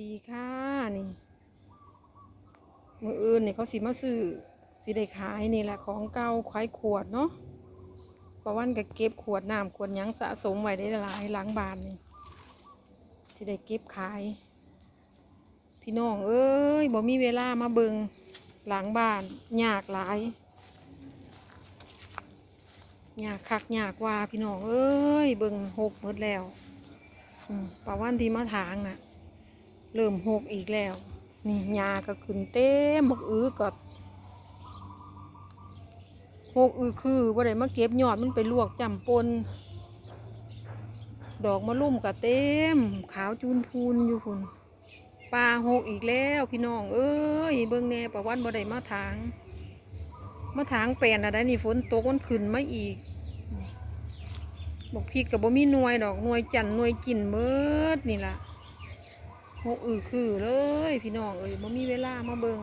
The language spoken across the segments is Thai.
ดีค่ะนี่ มืออื่นนี่เขาสิมาซื้อสิได้ขายนี่แหละของเก่าขายขวดเนาะประวันก็เก็บขวดน้ำขวดยังสะสมไว้ได้หลายหลังบานนี่สิได้เก็บขาย พี่น้องเอ้ยบ่มีเวลามาเบิงหลังบ้านยากหลายยากคักยากว่าพี่น้องเอ้ยเบิงหกหมดแล้วอืมประวันที่มาถางน่ะ เริ่มหกอีกแล้ว นี่หญ้าก็ขึ้นเต็มบกอื้อก็หกอื้อคือว่าได้มาเก็บยอดมันไปลวกจำปน ดอกมะลุ่มก็เต็ม ขาวจูนพูนอยู่คุณปลาหกอีกแล้วพี่น้อง เอ้ยเบิ่งแน่ประวันบ่ได้มาถางมาถางแปลนอะไรนี่ฝนตกมันขึ้นมาอีกบอกพริกกับบ่มีหน่วยดอกหน่วยจันหน่วยกินเมิดนี่ล่ะ หกอือคือเลยพี่น้องเอ้ยบ่มีเวลามาเบิง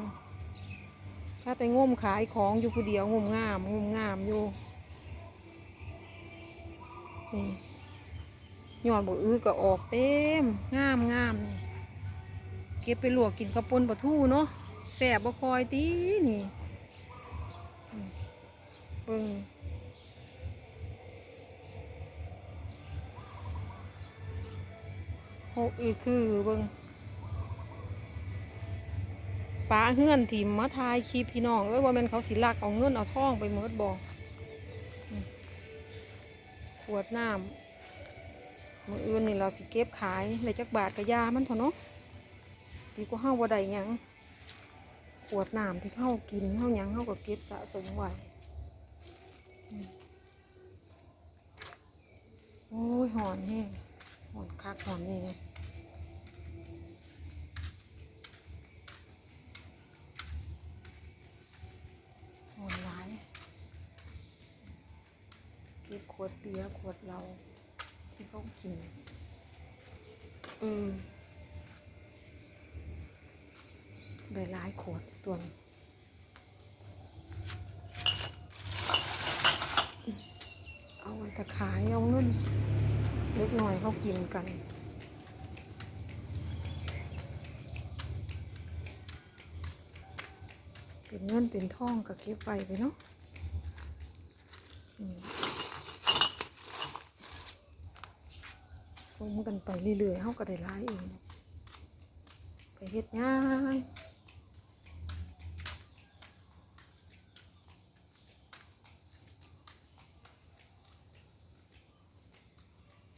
ถ้าแต่ง่มขายของอยู่ผู้เดียวงมงามงมงามอยู่นี่ยอดบ่อื้อก็ออกเต็มงามงามนี่เก็บไปลวกกินกระปนปลาทูเนาะแสบบ่คอยตีนี่เบิ่งหกอือคือเบิ่ง ป้าเฮือนถิ่มมาทายคลิปพี่น้องเอ้ยว่ามันเขาสิลักเอาเงินเอาทองไปเมิดบอกขวดน้ำมืออื่นนี่เราสิเก็บขายเลยจักบาทกระยามันเถอะเนาะดีกว่าเฮาบ่ได้หยังขวดน้ำที่เฮากินเฮายังเฮาก็เก็บสะสมไว้โอ้ยหอนแห้งหอนคักหอนนี่ไง หอนร้าย เก็บขวดเบียร์ขวดเราที่เขากิน อืมได้หลายขวดตัวนี้เอาไว้ต่ขายเอาเงินเล็กหน่อยเขากินกันเป็นเงินเป็นทองก็เก็บไว้ไปเนาะอืม สมกันไปเรื่อยๆเขาก็ได้ร้ายเองไปเฮ็ดงาน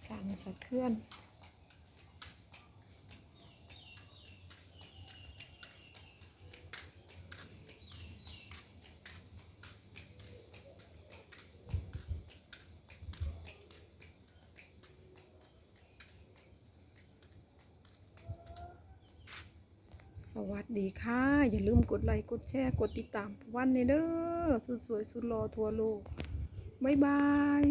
สั่นสะเทือน สวัสดีค่ะ อย่าลืมกดไลค์กดแชร์ กดติดตามวันในเด้อสุดสวยสุดรอทั่วโลก บ๊ายบาย